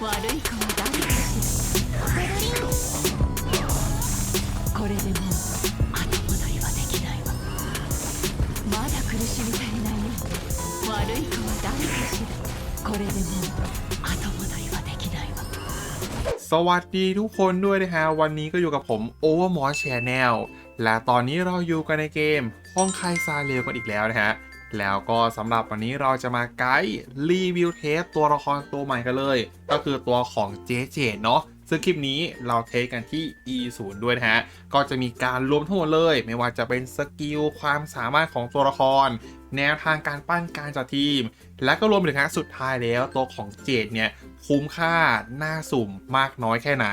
悪い子は誰かしらこれでもう後戻りはできないわまだ苦しみ足りないよ悪い子は誰かしらこれでもう後戻りはできないわ สวัสดีทุกคนด้วยนะฮะ วันนี้ก็อยู่กับผม Overmore Channel และตอนนี้เราอยู่กันในเกมห้องไคซาเรียวกันอีกแล้วนะฮะ แล้วก็สำหรับวันนี้เราจะมาไกด์รีวิวเทสตัวละครตัวใหม่กันเลย ก็คือตัวของเจเจเนาะซึ่งคลิปนี้เราเทสกันที่ E0 ด้วยนะฮะ ก็จะมีการรวมทั้งหมดเลย ไม่ว่าจะเป็นสกิลความสามารถของตัวละคร แนวทางการปั้นการจัดทีม และก็รวมถึงฮะสุดท้ายแล้วตัวของเจดเนี่ย คุ้มค่าหน้าสุ่มมากน้อยแค่ไหน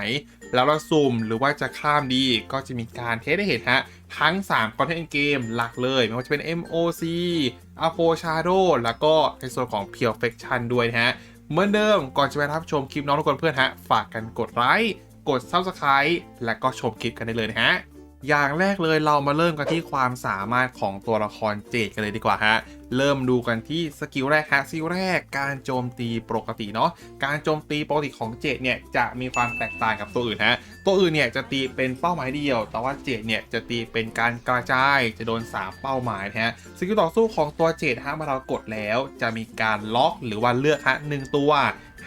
แล้วเราสุ่มหรือว่าจะข้ามดีก็จะมีการเทสได้เห็นฮะ ทั้ง3คอนเทนต์เกมหลักเลย ไม่ว่าจะเป็น MOC a p o Shadow แล้วก็ในส่วนของ Perfection ด้วยนะฮะ เหมือนเดิมก่อนจะไปรับชมคลิปน้องทุกคนเพื่อนฮะ ฝากกันกดไลค์กด Subscribe และก็ชมคลิปกันได้เลยนะฮะอย่างแรกเลยเรามาเริ่มกันที่ความสามารถของตัวละครเจดกันเลยดีกว่าฮะ เริ่มดูกันที่สกิลแรกฮะสกิลแรกการโจมตีปกติเนาะการโจมตีปกติของเจดเนี่ยจะมีความแตกต่างกับตัวอื่นฮะตัวอื่นเนี่ยจะตีเป็นเป้าหมายเดียว แต่ว่าเจดเนี่ยจะตีเป็นการกระจายจะโดน 3 เป้าหมายนะฮะสกิลต่อสู้ของตัวเจดฮะเมื่อเรากดแล้วจะมีการล็อกหรือว่าเลือกฮะหนึ่งตัว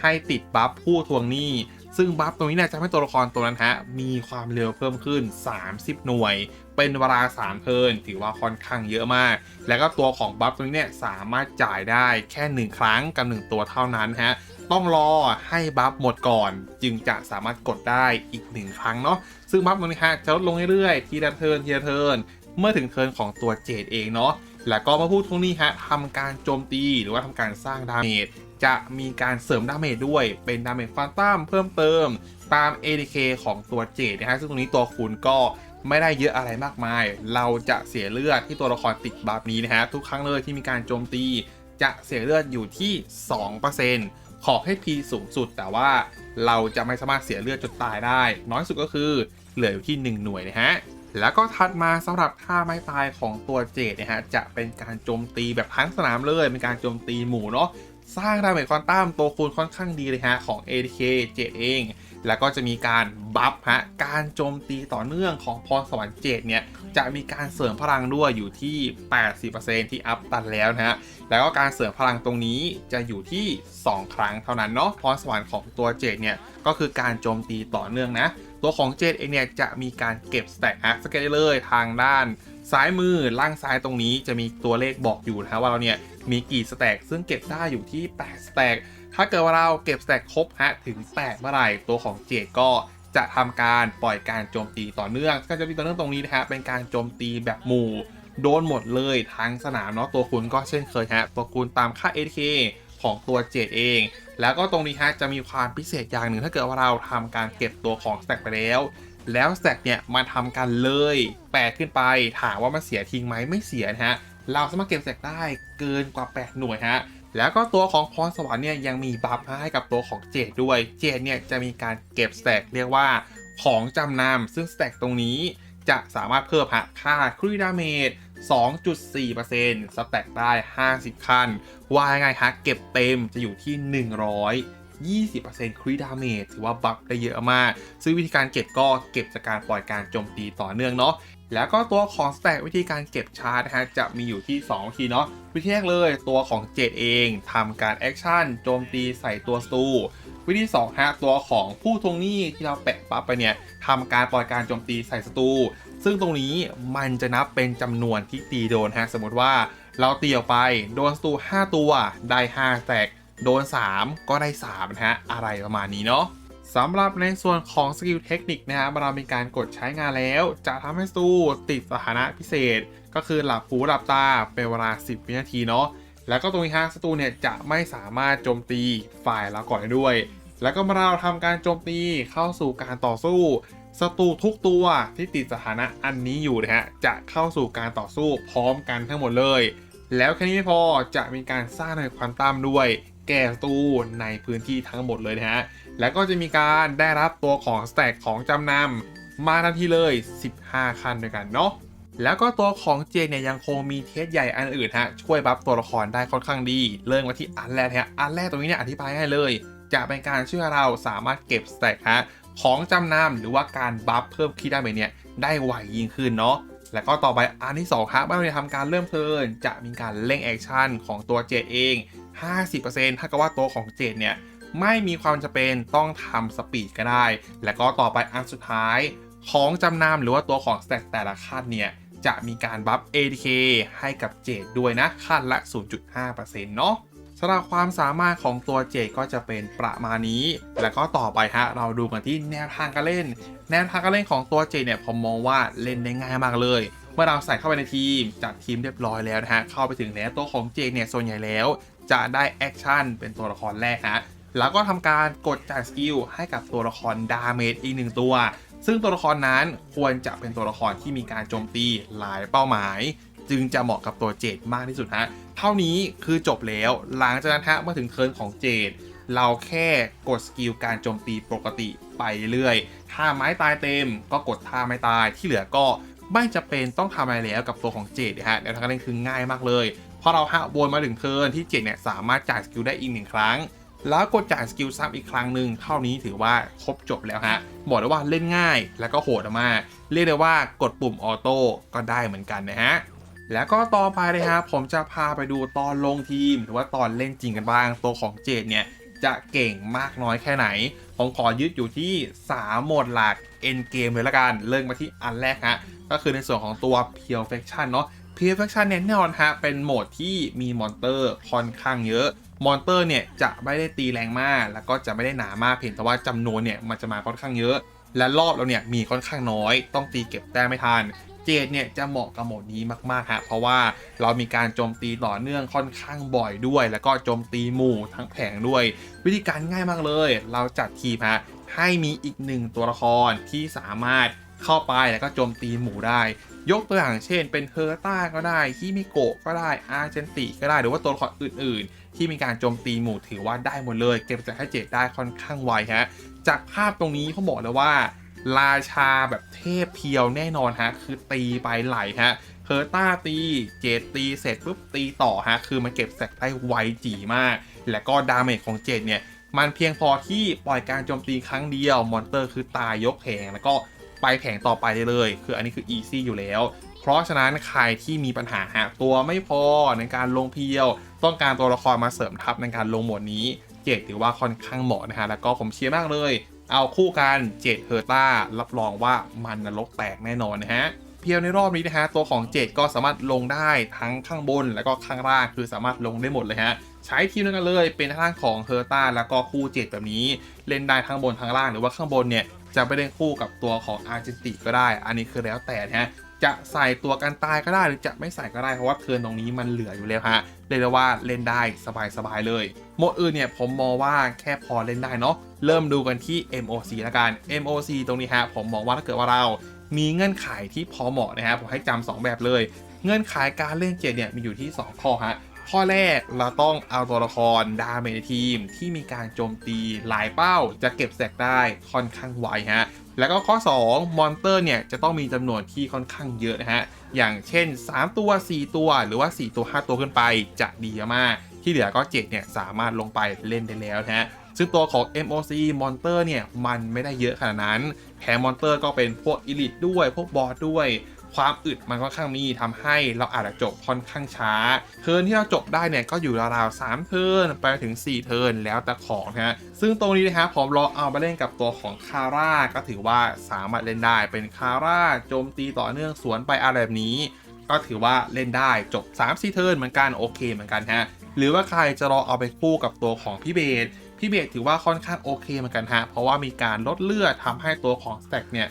ให้ติดบัฟผู้ทวงหนี้ซึ่งบัฟตรงนี้เนี่ยจะทำให้ตัวละครตัวนั้นฮะมีความเร็วเพิ่มขึ้น 30 หน่วย เป็นเวลา3เทิร์นถือว่าค่อนข้างเยอะมาก แล้วก็ตัวของบัฟตรงนี้เนี่ยสามารถจ่ายได้แค่ 1 ครั้งกับ 1 ตัวเท่านั้นฮะต้องรอให้บัฟหมดก่อน จึงจะสามารถกดได้อีก 1 ครั้งเนาะซึ่งบัฟตรงนี้ฮะจะลดลงเรื่อยๆทีละเทิร์นทีละเทิร์นเมื่อถึงเทิร์นของตัวเจดเองเนาะแล้วก็มาพูดตรงนี้ฮะทำการโจมตีหรือว่าทำการสร้างดาเมจจะมีการเสริมดาเมจด้วยเป็นดาเมจฟานตัมเพิ่มเติมตาม ADK ของตัวเจดนะฮะซึ่งตรงนี้ตัวคุณก็ ไม่ได้เยอะอะไรมากมาย เราจะเสียเลือดที่ตัวละครติดบัฟนี้นะฮะทุกครั้งเลยที่มีการโจมตีจะเสียเลือดอยู่ที่ 2%ขอให้ P สูงสุด แต่ว่าเราจะไม่สามารถเสียเลือดจนตายได้ น้อยสุดก็คือเหลืออยู่ที่ 1 หน่วยนะฮะแล้วก็ถัดมาสำหรับท่าไม้ตายของตัวเจดนะฮะจะเป็นการโจมตีแบบทั้งสนามเลยเป็นการโจมตีหมู่เนาะ สร้างดาเมจควอนตัมตัวคูณค่อนข้างดีเลยฮะ ของ ADK เจดเอง แล้วก็จะมีการบัฟฮะ การโจมตีต่อเนื่องของพรสวรรค์เจดเนี่ย จะมีการเสริมพลังด้วยอยู่ที่ 80%ที่อัพตันแล้วนะฮะ แล้วก็การเสริมพลังตรงนี้จะอยู่ที่ 2 ครั้งเท่านั้นเนาะพรสวรรค์ของตัวเจดเนี่ย ก็คือการโจมตีต่อเนื่องนะ ตัวของเจดเองเนี่ยจะมีการเก็บสแต็กฮะสเกตเลยทางด้านซ้ายมือล่างซ้ายตรงนี้จะมีตัวเลขบอกอยู่นะว่าเราเนี่ย มีกี่สแต็กซึ่งเก็บได้อยู่ที่8สแต็กถ้าเกิดว่าเราเก็บสแต็กครบฮะถึง 8 เมื่อไหร่ตัวของเจดก็จะทำการปล่อยการโจมตีต่อเนื่องการโจมตีต่อเนื่องตรงนี้นะฮะเป็นการโจมตีแบบหมู่โดนหมดเลยทั้งสนามเนาะตัวคุณก็เช่นเคยฮะตัวคุณตามค่า ATK ของตัวเจดเอง แล้วก็ตรงนี้ฮะจะมีความพิเศษอย่างหนึ่งถ้าเกิดว่าเราทำการเก็บตัวของสแต็กไปแล้วแล้วสแต็กเนี่ยมาทำกันเลย แปดขึ้นไปถามว่ามันเสียทิ้งไหมไม่เสียนะฮะ เราสามารถเก็บสแต็กได้เกินกว่า 8 หน่วยฮะ แล้วก็ตัวของพรสวรรค์เนี่ยยังมีบัฟให้กับตัวของเจดด้วย เจดเนี่ยจะมีการเก็บสแต็กเรียกว่าของจำนำซึ่งสแต็กตรงนี้จะสามารถเพิ่มฮะค่าครีดาเมจ2.4%สแต็กได้ 50คันว่ายังไงฮะเก็บเต็มจะอยู่ที่ 100 20%ครีดาเมจถือว่าบัฟได้เยอะมาก ซึ่งวิธีการเก็บก็เก็บจากการปล่อยการโจมตีต่อเนื่องเนาะแล้วก็ตัวของสแต็กวิธีการเก็บชาร์จนะฮะจะมีอยู่ที่ 2 วิธีเนาะวิธีแรกเลยตัวของเจดเองทำการแอคชั่นโจมตีใส่ตัวสตู วิธี2ฮะตัวของผู้ทวงหนี้ที่เราแปะปั๊บไปเนี่ยทำการปล่อยการโจมตีใส่สตู ซึ่งตรงนี้มันจะนับเป็นจำนวนที่ตีโดนฮะสมมติว่าเราตีออกไปโดนสตู 5 ตัวได้5แตก โดน 3 ก็ได้3นะฮะ อะไรประมาณนี้เนาะสำหรับในส่วนของสกิลเทคนิคนะฮะเวลามีการกดใช้งานแล้ว จะทำให้สตูติดสถานะพิเศษ ก็คือหลับหูหลับตาเป็นเวลา 10 วินาทีเนาะแล้วก็ตรงนี้ฮะสตูเนี่ยจะไม่สามารถโจมตีฝ่ายเราก่อนได้ด้วย แล้วก็เมื่อเราทำการโจมตีเข้าสู่การต่อสู้ศัตรูทุกตัวที่ติดสถานะอันนี้อยู่นะฮะจะเข้าสู่การต่อสู้พร้อมกันทั้งหมดเลย แล้วแค่นี้ไม่พอจะมีการสร้างในควอนตัมด้วย แก่ตรูในพื้นที่ทั้งหมดเลยนะฮะ แล้วก็จะมีการได้รับตัวของสแต็กของจำนำมาทันทีเลย 15 คันด้วยกันเนาะแล้วก็ตัวของเจนเนี่ยยังคงมีเทสใหญ่อันอื่นฮะช่วยบัฟตัวละครได้ค่อนข้างดี เริ่มมาที่อันแรกฮะอันแรกตรงนี้เนี่ยอธิบายให้เลย จะเป็นการช่วยเราสามารถเก็บสแต็กฮะของจำนำหรือว่าการบัฟเพิ่มคีดได้ไปเนี่ยได้ไวยิ่งขึ้นเนาะแล้วก็ต่อไปอันที่2ครับเมื่อเราทำการเริ่มเทิร์นจะมีการเร่งแอคชั่นของตัวเจเอง 50%ถ้ากับว่าตัวของเจดเนี่ยไม่มีความจำเป็นต้องทำสปีดก็ได้ แล้วก็ต่อไปอันสุดท้ายของจำนำหรือว่าตัวของสแต็กแต่ละขั้นเนี่ยจะมีการบัฟ ATK ให้กับเจดด้วยนะขั้นละ 0.5%เนาะสำหรับความสามารถของตัวเจดก็จะเป็นประมาณนี้ แล้วก็ต่อไปฮะเราดูกันที่แนวทางการเล่น แนวทางการเล่นของตัวเจดเนี่ยผมมองว่าเล่นได้ง่ายมากเลยเมื่อเราใส่เข้าไปในทีมจัดทีมเรียบร้อยแล้วนะฮะ เข้าไปถึงแล้วตัวของเจเนี่ยส่วนใหญ่แล้ว จะได้แอคชั่นเป็นตัวละครแรกฮะแล้วก็ทำการกดจ่ายสกิลให้กับตัวละครดาเมจอีกหนึ่งตัว ซึ่งตัวละครนั้นควรจะเป็นตัวละครที่มีการโจมตีหลายเป้าหมาย จึงจะเหมาะกับตัวเจดมากที่สุดฮะเท่านี้คือจบแล้วหลังจากนั้นฮะเมื่อถึงเทิร์นของเจดเราแค่กดสกิลการโจมตีปกติไปเรื่อยถ้าไม้ตายเต็มก็กดท่าไม้ตายที่เหลือก็ไม่จะเป็นต้องทำอะไรแล้วกับตัวของเจดนะฮะแนวทางการเล่นคือง่ายมากเลย พอเราฮะวนมาถึงเทิร์นที่เจดเนี่ยสามารถจ่ายสกิลได้อีกหนึ่งครั้ง แล้วกดจ่ายสกิลซ้ำอีกครั้งหนึ่งเท่านี้ถือว่าครบจบแล้วฮะบอกได้ว่าเล่นง่ายแล้วก็โหดมากเรียกได้ว่ากดปุ่มออโต้ก็ได้เหมือนกันนะฮะแล้วก็ต่อไปเลยครับผมจะพาไปดูตอนลงทีม หรือว่าตอนเล่นจริงกันบ้างตัวของเจดเนี่ยจะเก่งมากน้อยแค่ไหน ผมขอยึดอยู่ที่ 3 โหมดหลัก end game เลยละกัน เริ่มมาที่อันแรกฮะ ก็คือในส่วนของตัว Pure Faction เนาะ Pure Faction เนี่ยแน่นอนฮะเป็นโหมดที่มีมอนเตอร์ค่อนข้างเยอะ มอนเตอร์เนี่ยจะไม่ได้ตีแรงมาก แล้วก็จะไม่ได้หนามากเพียงแต่ว่าจำนวนเนี่ยมันจะมาค่อนข้างเยอะ และรอบเราเนี่ยมีค่อนข้างน้อย ต้องตีเก็บแต้มไม่ทันเจดเนี่ยจะเหมาะกับโหมดนี้มากๆฮะเพราะว่าเรามีการโจมตีต่อเนื่องค่อนข้างบ่อยด้วย แล้วก็โจมตีหมู่ทั้งแผงด้วย วิธีการง่ายมากเลย เราจัดทีมฮะให้มีอีกหนึ่งตัวละครที่สามารถเข้าไปแล้วก็โจมตีหมู่ได้ ยกตัวอย่างเช่น เป็นเฮอร์ต้าก็ได้ฮิมิโกะก็ได้อาร์เจนติก็ได้หรือว่าตัวละครอื่น ๆ ที่มีการโจมตีหมู่ถือว่าได้หมดเลย เก็บจากให้เจดได้ค่อนข้างไวฮะจากภาพตรงนี้เขาบอกเลยว่า ราชาแบบเทพเพียวแน่นอนฮะคือตีไปไหลฮะเฮอร์ต้าตีเจดตีเสร็จปุ๊บตีต่อฮะคือมันเก็บแสกได้ไวจีมาก และก็ดาเมจของเจดเนี่ยมันเพียงพอที่ปล่อยการโจมตีครั้งเดียว มอนเตอร์คือตายยกแผงแล้วก็ ไปแผงต่อไปได้เลย คืออันนี้คืออีซี่อยู่แล้ว เพราะฉะนั้นใครที่มีปัญหาฮะตัวไม่พอในการลงเพียว ต้องการตัวละครมาเสริมทัพในการลงหมดนี้ เจดถือว่าค่อนข้างเหมาะนะฮะ แล้วก็ผมเชียร์มากเลย เอาคู่กันเจดเฮอร์ต้ารับรองว่ามันนรกแตกแน่นอนนะฮะเพียวในรอบนี้นะฮะตัวของเจดก็สามารถลงได้ทั้งข้างบนแล้วก็ข้างล่างคือสามารถลงได้หมดเลยฮะใช้ทีมเดียวกันเลยเป็นทางด้านของเฮอร์ต้าแล้วก็คู่เจดแบบนี้ เล่นได้ทั้งบนทั้งล่างหรือว่าข้างบนเนี่ย จะไปเล่นคู่กับตัวของอาร์เจนติก็ได้ อันนี้คือแล้วแต่นะฮะจะใส่ตัวกันตายก็ได้หรือจะไม่ใส่ก็ได้เพราะว่าเทิร์นตรงนี้มันเหลืออยู่แล้วฮะเรียกได้ว่าเล่นได้สบายๆเลยโหมดอื่นเนี่ยผมมองว่าแค่พอเล่นได้เนาะเริ่มดูกันที่ MOC ละกัน MOC ตรงนี้ฮะผมมองว่าถ้าเกิดว่าเรามีเงื่อนไขที่พอเหมาะนะฮะผมให้จำสองแบบเลย เงื่อนไขการเล่นเจดเนี่ยมีอยู่ที่ 2 ข้อฮะ ข้อแรกเราต้องเอาตัวละครดาเมจในทีม ที่มีการโจมตีหลายเป้าจะเก็บแสกได้ค่อนข้างไวฮะแล้วก็ข้อ 2 มอนเตอร์เนี่ยจะต้องมีจำนวนที่ค่อนข้างเยอะนะฮะ อย่างเช่น 3 ตัว 4 ตัว หรือว่า 4 ตัว 5 ตัวขึ้นไปจะดีมาก ที่เหลือก็เจดเนี่ยสามารถลงไปเล่นได้แล้วนะฮะ ซึ่งตัวของ MOC มอนเตอร์เนี่ยมันไม่ได้เยอะขนาดนั้น แถมมอนเตอร์ก็เป็นพวกอิลิทด้วย พวกบอสด้วย ความอึดมันค่อนข้างมีทำให้เราอาจจะจบค่อนข้างช้า เทิร์นที่เราจบได้เนี่ยก็อยู่ราวๆ3เทิร์นไปถึง 4 เทิร์นแล้วแต่ของฮะซึ่งตรงนี้นะฮะผมลองเอามาเล่นกับตัวของคาร่าก็ถือว่าสามารถเล่นได้เป็นคาร่าโจมตีต่อเนื่องสวนไปอะไรแบบนี้ ก็ถือว่าเล่นได้จบ3 4เทิร์นเหมือนกันโอเคเหมือนกันฮะหรือว่าใครจะรอเอาไปคู่กับตัวของพี่เบสพี่เบสถือว่าค่อนข้างโอเคเหมือนกันฮะเพราะว่ามีการลดเลือดทำให้ตัวของสแต็กเนี่ย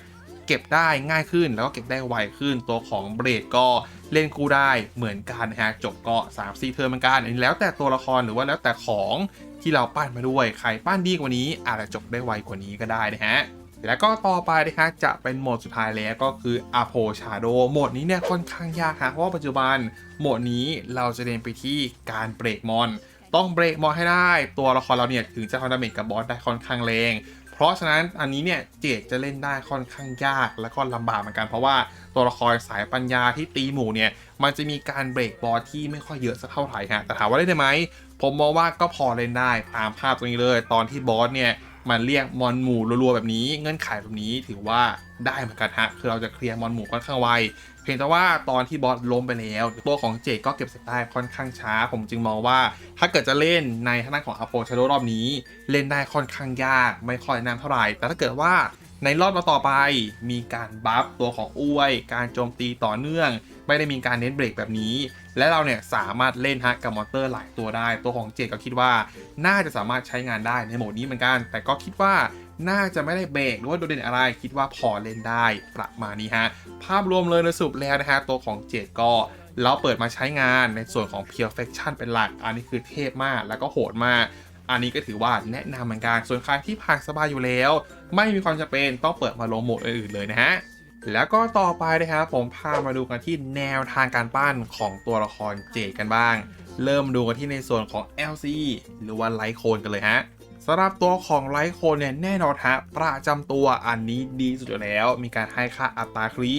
เก็บได้ง่ายขึ้น แล้วก็เก็บได้ไวขึ้น ตัวของเบรดก็เล่นคู่ได้เหมือนกันนะฮะจบก็3 4เทอร์เหมือนกันอันนี้แล้วแต่ตัวละครหรือว่าแล้วแต่ของที่เราปั้นมาด้วย ใครปั้นดีกว่านี้ อาจจะจบได้ไวกว่านี้ก็ได้นะฮะแล้วก็ต่อไปนะคะจะเป็นโหมดสุดท้ายแล้วก็คือ a p o Shadow โหมดนี้เนี่ยค่อนข้างยากฮะเพราะว่าปัจจุบันโหมดนี้เราจะเน้นไปที่การเบรกมอน ต้องเบรกมอนให้ได้ ตัวละครเราเนี่ยถึงจะทำดาเมจกับบอสได้ค่อนข้างแรง ราะฉะนั้นอันนี้เนี่ยเจดจะเล่นได้ค่อนข้างยากและก็ลำบากเหมือนกันเพราะว่าตัวละครสายปัญญาที่ตีหมู่เนี่ยมันจะมีการเบรกบอลที่ไม่ค่อยเยอะสักเท่าไหร่ฮะแต่ถามว่าได้ไหมผมมองว่าก็พอเล่นได้ตามภาพตรงนี้เลย ตอนที่บอสเนี่ย มันเรียกมอนหมู่รัวๆแบบนี้ เงื่อนไขแบบนี้ถือว่าได้เหมือนกันฮะคือเราจะเคลียร์มอนหมู่ค่อนข้างไวเพียงแต่ว่าตอนที่บอสล้มไปแล้ว ตัวของเจก็เก็บเสร็จได้ค่อนข้างช้า ผมจึงมองว่า ถ้าเกิดจะเล่นในทางด้านของอโปชาโดรอบนี้ เล่นได้ค่อนข้างยาก ไม่ค่อยแนำเท่าไหร่ แต่ถ้าเกิดว่าในรอบต่อไปมีการบัฟตัวของอ้วย การโจมตีต่อเนื่อง ไม่ได้มีการเน้นเบรกแบบนี้ และเราเนี่ยสามารถเล่นฮะกับมอนเตอร์หลายตัวได้ ตัวของเจดก็คิดว่า น่าจะสามารถใช้งานได้ในโหมดนี้เหมือนกัน แต่ก็คิดว่าน่าจะไม่ได้เบรกหรือว่าโดดเด่นอะไรคิดว่าพอเล่นได้ประมาณนี้ฮะ ภาพรวมเลยโดยสรุปแล้วนะฮะ ตัวของเจดก็เราเปิดมาใช้งานในส่วนของ Perfection เป็นหลัก อันนี้คือเทพมากแล้วก็โหดมากอันนี้ก็ถือว่าแนะนำเหมือนกันส่วนใครที่ผ่านสบายอยู่แล้ว ไม่มีความจำเป็นต้องเปิดมาลงโหมดอื่นๆเลยนะฮะ แล้วก็ต่อไปนะครับผมพามาดูกันที่แนวทางการปั้นของตัวละครเจดกันบ้าง เริ่มดูกันที่ในส่วนของ LC หรือว่าไลท์โคนกันเลยฮะสำหรับตัวของไลท์โคนเนี่ยแน่นอนฮะประจำตัวอันนี้ดีสุดอยู่แล้ว มีการให้ค่าอัตราคลี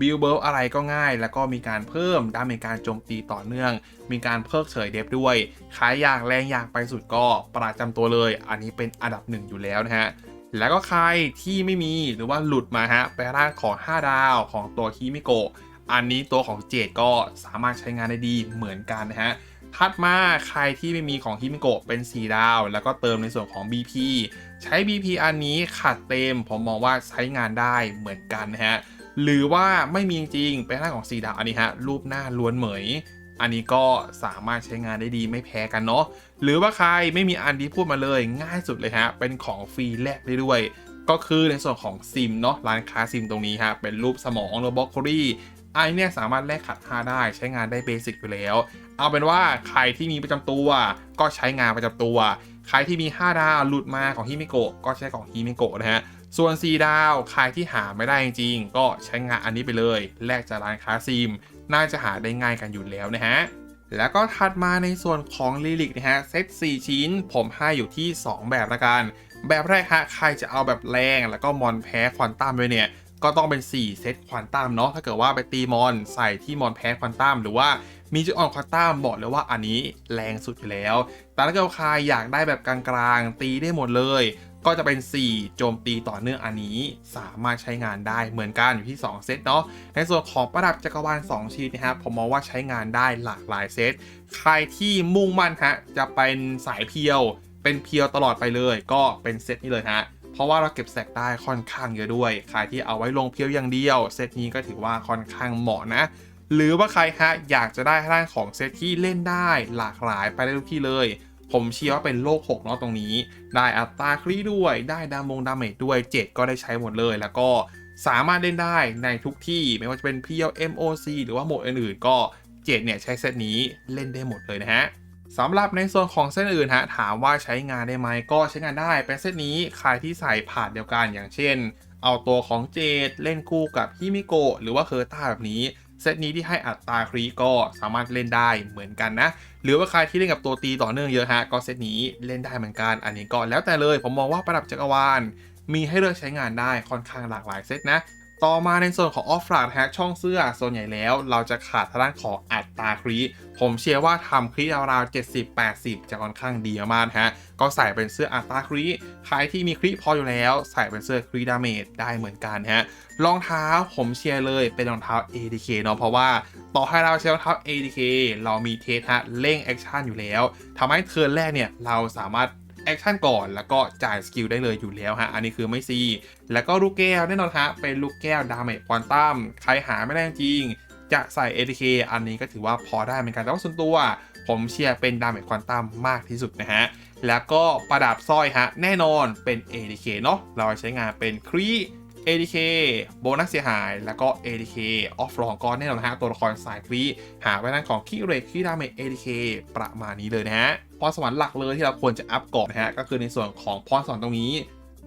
บิลเบิลอะไรก็ง่าย แล้วก็มีการเพิ่มดาเมจการโจมตีต่อเนื่อง มีการเพิกเฉยเดฟด้วยขายอยางแรงอยางไปสุดก็ประจำตัวเลย อันนี้เป็นอันดับหนึ่งอยู่แล้วนะฮะ แล้วก็ใครที่ไม่มีหรือว่าหลุดมาฮะไปร่างของ 5 ดาวของตัวฮิมิโกะอันนี้ตัวของเจดก็สามารถใช้งานได้ดีเหมือนกันนะฮะถัดมาใครที่ไม่มีของฮิมิโกะเป็น 4 ดาว แล้วก็เติมในส่วนของ BP ใช้ BP อันนี้ขัดเต็ม ผมมองว่าใช้งานได้เหมือนกันนะฮะ หรือว่าไม่มีจริงๆเป็นร่างของ 4 ดาวอันนี้ฮะ รูปหน้าล้วนเหมย อันนี้ก็สามารถใช้งานได้ดีไม่แพ้กันเนาะหรือว่าใครไม่มีอันที่พูดมาเลยง่ายสุดเลยฮะ เป็นของฟรีแลกได้ด้วย ก็คือในส่วนของซิมเนาะร้านค้าซิมตรงนี้ฮะ เป็นรูปสมองหรือบอกโคลี่อันนี้เนี่ยสามารถแลกขัด5ได้ใช้งานได้เบสิกอยู่แล้ว เอาเป็นว่าใครที่มีประจำตัวก็ใช้งานประจำตัว ใครที่มี 5 ดาวหลุดมาของฮิมิโกะก็ใช้ของฮิมิโกะนะฮะส่วน 4 ดาว ใครที่หาไม่ได้จริงๆ ก็ใช้งานอันนี้ไปเลย แลกจากร้านค้าซิม น่าจะหาได้ง่ายกันอยู่แล้วนะฮะแล้วก็ถัดมาในส่วนของลิลิกนะฮะเซต4 ชิ้น ผมให้อยู่ที่ 2 แบบละกัน แบบแรกฮะใครจะเอาแบบแรงแล้วก็มอนแพ้ควอนตัมด้วยเนี่ยก็ต้องเป็น 4 เซตควอนตัมเนาะถ้าเกิดว่าไปตีมอนใส่ที่มอนแพ้ควอนตัมหรือว่ามีจุดอ่อนควอนตัมบอกเลยว่าอันนี้แรงสุดอยู่แล้ว แต่ถ้าเกิดใครอยากได้แบบกลางๆ ตีได้หมดเลย ก็จะเป็น 4 โจมตีต่อเนื่องอันนี้สามารถใช้งานได้เหมือนกันอยู่ที่ 2 เซตเนาะในส่วนของประดับจักรวาล2ชิ้นนะครับผมมองว่าใช้งานได้หลากหลายเซตใครที่มุ่งมั่นฮะจะเป็นสายเพียว เป็นเพียวตลอดไปเลย ก็เป็นเซตนี้เลยฮะเพราะว่าเราเก็บแสกได้ค่อนข้างเยอะด้วยใครที่เอาไว้ลงเพียวอย่างเดียว เซตนี้ก็ถือว่าค่อนข้างเหมาะนะหรือว่าใครฮะอยากจะได้ร่างของเซตที่เล่นได้หลากหลายไปได้ทุกที่เลย ผมเชื่อว่าเป็นโลก6เนาะตรงนี้ ได้อัตราคลีด้วย ได้ดามงดาเมจด้วย 7 ก็ได้ใช้หมดเลย แล้วก็สามารถเล่นได้ในทุกที่ไม่ว่าจะเป็น PLMOC หรือว่าโหมดอื่นๆ ก็7เนี่ยใช้เซตนี้เล่นได้หมดเลยนะฮะสำหรับในส่วนของเส้นอื่นฮะถามว่าใช้งานได้ไหมก็ใช้งานได้เป็นเซตนี้ใครที่ใส่ผ่านเดียวกันอย่างเช่น เอาตัวของเจดเล่นคู่กับฮิมิโกะหรือว่าเคอร์ต้าแบบนี้ เซตนี้ที่ให้อัตราครีก็สามารถเล่นได้เหมือนกันนะ หรือว่าใครที่เล่นกับตัวตีต่อเนื่องเยอะฮะก็เซตนี้เล่นได้เหมือนกัน อันนี้ก็แล้วแต่เลย ผมมองว่าประดับจักรวาลมีให้เลือกใช้งานได้ค่อนข้างหลากหลายเซตนะ ต่อมาในส่วนของออฟฟลาดฮะช่องเสื้อส่วนใหญ่แล้ว เราจะขาดทางด้านของอัตราครีผมเชื่อว่าทำครีราวๆ70-80 จะค่อนข้างดีมากฮะ ก็ใส่เป็นเสื้ออัตราครีใครที่มีครีพออยู่แล้ว ใส่เป็นเสื้อครีดาเมจได้เหมือนกันฮะรองเท้าผมเชียร์เลยเป็นรองเท้า ADK เนาะเพราะว่า ต่อให้เราใช้รองเท้า ADK เรามีเทสฮะเร่งแอคชั่นอยู่แล้วทำให้เทิร์นแรกเนี่ยเราสามารถ แอคชั่นก่อน แล้วก็จ่ายสกิลได้เลยอยู่แล้วฮะ อันนี้คือไม่ซีแล้วก็ลูกแก้วแน่นอนฮะ เป็นลูกแก้วดาเมจควอนตัมใครหาไม่ได้จริง จะใส่ ADK อันนี้ก็ถือว่าพอได้เหมือนกัน แต่ว่าส่วนตัว ผมเชียร์เป็นดาเมจควอนตัมมากที่สุดนะฮะ แล้วก็ประดับสร้อยฮะ แน่นอนเป็น ADK เนาะ เราใช้งานเป็นครี ADK โบนัสเสียหาย แล้วก็ ADK ออฟลองก็แน่นอนนะฮะ ตัวละครสายครีหาไว้นั่นของคีเรทคีดาเมจ ADK ประมาณนี้เลยนะฮะ พรสวรรค์หลักเลยที่เราควรจะอัพก่อนนะฮะ ก็คือในส่วนของพรสวรรค์ตรงนี้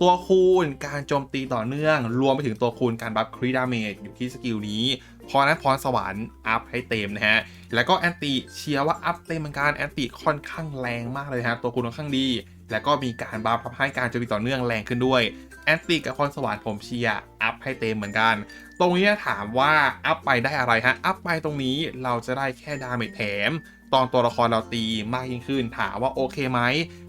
ตัวคูณการโจมตีต่อเนื่อง รวมไปถึงตัวคูณการบัฟครีดาเมจอยู่ที่สกิลนี้พราะนั้นพรสวรรค์อัพให้เต็มนะฮะ แล้วก็แอนติเชียร์ว่าอัพเต็มเหมือนกันแอนติค่อนข้างแรงมากเลยฮะตัวคูณค่อนข้างดี แล้วก็มีการบัฟทำให้การโจมตีต่อเนื่องแรงขึ้นด้วย แอนติกับพรสวรรค์ผมเชียร์อัพให้เต็มเหมือนกัน ตรงนี้ถามว่าอัพไปได้อะไรฮะ อัพไปตรงนี้เราจะได้แค่ดาเมจแถม ตอนตัวละครเราตีมากยิ่งขึ้น ถามว่าโอเคไหม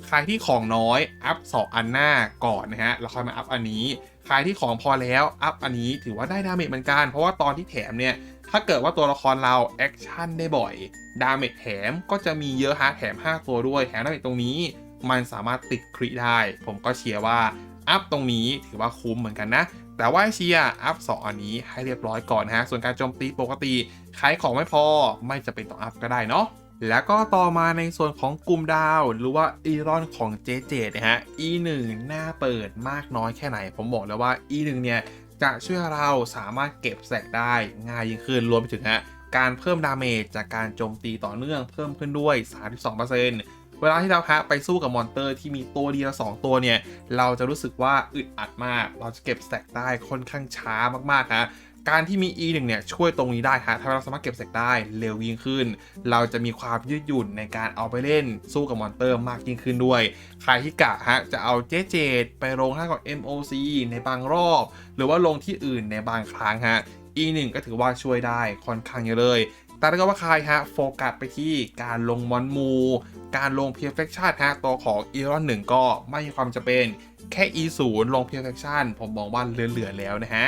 ใครที่ของน้อยอัพ2อันหน้าก่อนนะฮะ แล้วค่อยมาอัพอันนี้ ใครที่ของพอแล้วอัพอันนี้ถือว่าได้ดาเมจเหมือนกัน เพราะว่าตอนที่แถมเนี่ยถ้าเกิดว่าตัวละครเราแอคชั่นได้บ่อย ดาเมจแถมก็จะมีเยอะฮะแถม 5 ตัวด้วยแถมดาเมจตรงนี้ มันสามารถติดคริได้ ผมก็เชียร์ว่า อัพตรงนี้ถือว่าคุ้มเหมือนกันนะ แต่ว่าเชียร์อัพ 2 อันนี้ให้เรียบร้อยก่อนนะฮะ ส่วนการโจมตีปกติขายของไม่พอไม่จะเป็นต้องอัพก็ได้เนาะแล้วก็ต่อมาในส่วนของกลุ่มดาวหรือว่าอีรอนของเจเจนะฮะ E1 หน้าเปิดมากน้อยแค่ไหน ผมบอกเลยว่า E1 เนี่ยจะช่วยเราสามารถเก็บแสกได้ง่ายยิ่งขึ้นรวมไปถึงฮะการเพิ่มดาเมจจากการโจมตีต่อเนื่องเพิ่มขึ้นด้วย 32% เวลาที่เราฮะไปสู้กับมอนเตอร์ที่มีตัวเดียวสองตัวเนี่ย เราจะรู้สึกว่าอึดอัดมาก เราจะเก็บแสกได้ค่อนข้างช้ามากๆฮะการที่มี E1 เนี่ยช่วยตรงนี้ได้ฮะทำให้เราสามารถเก็บแสกได้เร็วยิ่งขึ้น เราจะมีความยืดหยุ่นในการเอาไปเล่นสู้กับมอนเตอร์มากยิ่งขึ้นด้วย ใครที่กะฮะจะเอาเจเจดไปลงให้กับ MOC ในบางรอบ หรือว่าลงที่อื่นในบางครั้งฮะ E1 ก็ถือว่าช่วยได้ค่อนข้างเยอะเลย แต่ถ้าเกิดว่าใครฮะโฟกัสไปที่การลงมอนมู การลงเพียร์เฟคชั่นฮะตัวของ e รอนหนึ่งก็ไม่มีความจะเป็นแค่ E0 ลงเพียร์เฟคชั่นผมมองว่าเหลือๆแล้วนะฮะ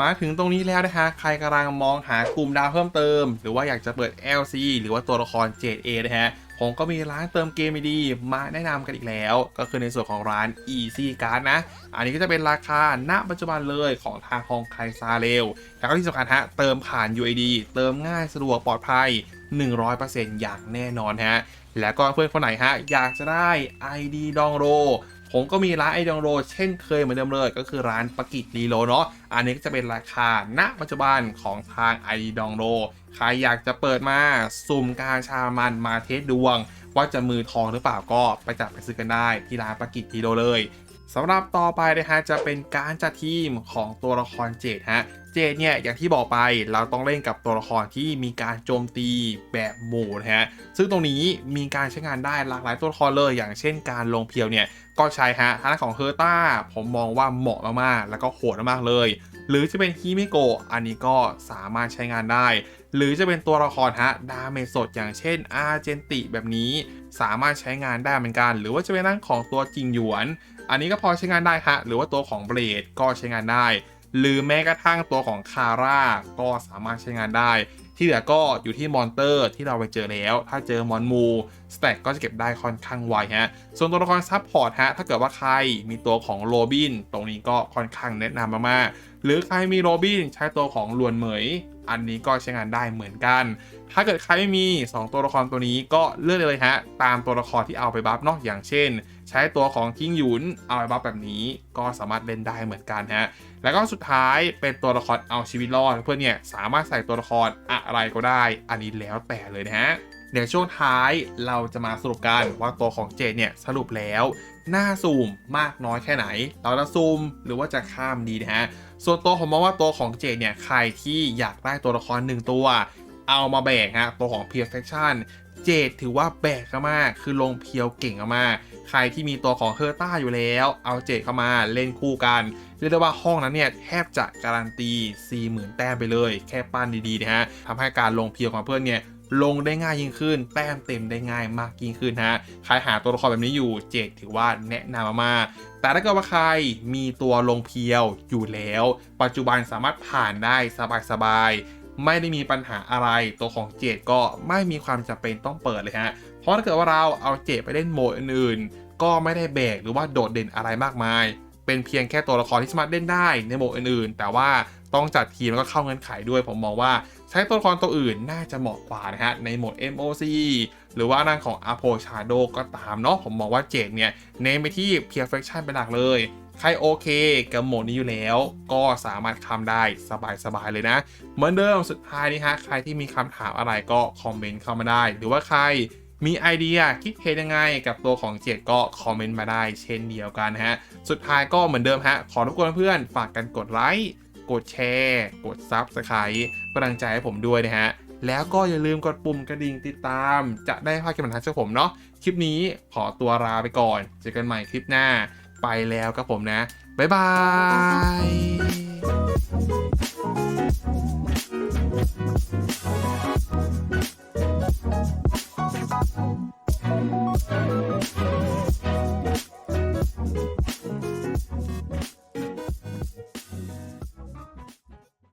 มาถึงตรงนี้แล้วนะฮะ ใครกำลังมองหากลุ่มดาวเพิ่มเติม หรือว่าอยากจะเปิด LC หรือว่าตัวละคร 7A นะฮะ ผมก็มีร้านเติมเกมดีๆมาแนะนำกันอีกแล้ว ก็คือในส่วนของร้าน Easy Card นะ อันนี้ก็จะเป็นราคาณปัจจุบันเลยของทางฮองไคซาเรลแล้วก็ที่สำคัญฮะเติมผ่าน UID เติมง่ายสะดวกปลอดภัย 100%อย่างแน่นอนฮะแล้วก็เพื่อนคนไหนฮะอยากจะได้ ID ดองโร ผมก็มีร้านไอดองโรเช่นเคยเหมือนเดิมเลยก็คือร้านปากิจรีโลเนาะอันนี้ก็จะเป็นราคาณปัจจุบันของทางไอดองโรใครอยากจะเปิดมาสุ่มกาชามันมาเทสดวง ว่าจะมือทองหรือเปล่าก็ไปจับไปซื้อกันได้ที่ร้านปากิจรีโลเลยสำหรับต่อไปนะฮะจะเป็นการจัดทีมของตัวละครเจดฮะเจดเนี่ยอย่างที่บอกไปเราต้องเล่นกับตัวละครที่มีการโจมตีแบบหมู่นะฮะซึ่งตรงนี้มีการใช้งานได้หลากหลายตัวละครเลย อย่างเช่นการลงเพียวเนี่ย ก็ใช้ฮะทางด้านของเฮอร์ต้าผมมองว่าเหมาะมากๆแล้วก็โหดมากๆเลย หรือจะเป็นฮิเมโกะอันนี้ก็สามารถใช้งานได้ หรือจะเป็นตัวละครฮะดาเมจสดอย่างเช่นอาร์เจนติแบบนี้ สามารถใช้งานได้เหมือนกัน หรือว่าจะเป็นด้านของตัวจิงหยวน อันนี้ก็พอใช้งานได้ฮะหรือว่าตัวของเบลดก็ใช้งานได้ หรือแม้กระทั่งตัวของคาร่าก็สามารถใช้งานได้ ที่เหลือก็อยู่ที่มอนเตอร์ที่เราไปเจอแล้ว ถ้าเจอมอนมูสแต็กก็จะเก็บได้ค่อนข้างไวฮะ ส่วนตัวละครซับพอร์ตฮะ ถ้าเกิดว่าใครมีตัวของโรบิน ตรงนี้ก็ค่อนข้างแนะนำมากๆ หรือใครมีโรบินใช้ตัวของลวนเหมย อันนี้ก็ใช้งานได้เหมือนกัน ถ้าเกิดใครไม่มี 2 ตัวละครตัวนี้ก็เลือกเลยฮะ ตามตัวละครที่เอาไปบัฟเนาะอย่างเช่น ใช้ตัวของคิงหยุนเอาไปบัฟแบบนี้ก็สามารถเล่นได้เหมือนกันฮะ แล้วก็สุดท้ายเป็นตัวละครเอาชีวิตรอดเพื่อนเนี่ยสามารถใส่ตัวละครอะไรก็ได้ อันนี้แล้วแต่เลยนะฮะ เดี๋ยวช่วงท้ายเราจะมาสรุปกันว่าตัวของเจเนี่ยสรุปแล้วหน้าซูมมากน้อยแค่ไหน เราจะซูมหรือว่าจะข้ามดีนะฮะ ส่วนตัวผมมองว่าตัวของเจเนี่ยใครที่อยากได้ตัวละครหนึ่งตัว เอามาแบกฮะตัวของ Perfection เจดถือว่าแบกมาก คือลงเพียวเก่งมาก ใครที่มีตัวของเฮอร์ต้าอยู่แล้ว เอาเจดเข้ามาเล่นคู่กัน เรียกได้ว่าห้องนั้นเนี่ยแทบจะการันตี 40,000 แต้มไปเลย แค่ปั้นดีๆนะฮะทำให้การลงเพียวของเพื่อนเนี่ย ลงได้ง่ายยิ่งขึ้น แต้มเต็มได้ง่ายมากยิ่งขึ้นฮะใครหาตัวละครแบบนี้อยู่เจดถือว่าแนะนำมากแต่ถ้าเกิดว่าใครมีตัวลงเพียวอยู่แล้ว ปัจจุบันสามารถผ่านได้สบายๆไม่ได้มีปัญหาอะไรตัวของเจดก็ไม่มีความจำเป็นต้องเปิดเลยฮะเพราะถ้าเกิดว่าเราเอาเจดไปเล่นโหมดอื่นๆ ก็ไม่ได้แบกหรือว่าโดดเด่นอะไรมากมาย เป็นเพียงแค่ตัวละครที่สามารถเล่นได้ในโหมดอื่นๆ แต่ว่า ต้องจัดทีมแล้วก็เข้าเงื่อนไขด้วย ผมมองว่าใช้ตัวละครตัวอื่นน่าจะเหมาะกว่านะฮะในโหมด MOC หรือว่าด้านของ a p o Shadow ก็ตามเนาะผมมองว่าเจดเนี่ยเน้นไปที่ Perfection เป็นหลักเลยใครโอเคกับโหมดนี้อยู่แล้ว ก็สามารถทำได้สบายๆเลยนะ เหมือนเดิมสุดท้ายนี่ฮะใครที่มีคำถามอะไรก็คอมเมนต์เข้ามาได้ หรือว่าใครมีไอเดียคิดเห็นยังไงกับตัวของเจดก็คอมเมนต์มาได้เช่นเดียวกันฮะ สุดท้ายก็เหมือนเดิมฮะ ขอทุกคนเพื่อนฝากกันกดไลค์ กดแชร์ กด Subscribe กำลังใจให้ผมด้วยนะฮะ แล้วก็อย่าลืมกดปุ่มกระดิ่งติดตาม จะได้พลาดคลิปใหม่ๆจากผมเนาะ คลิปนี้ขอตัวลาไปก่อน เจอกันใหม่คลิปหน้า ไปแล้วครับผมนะ บ๊ายบาย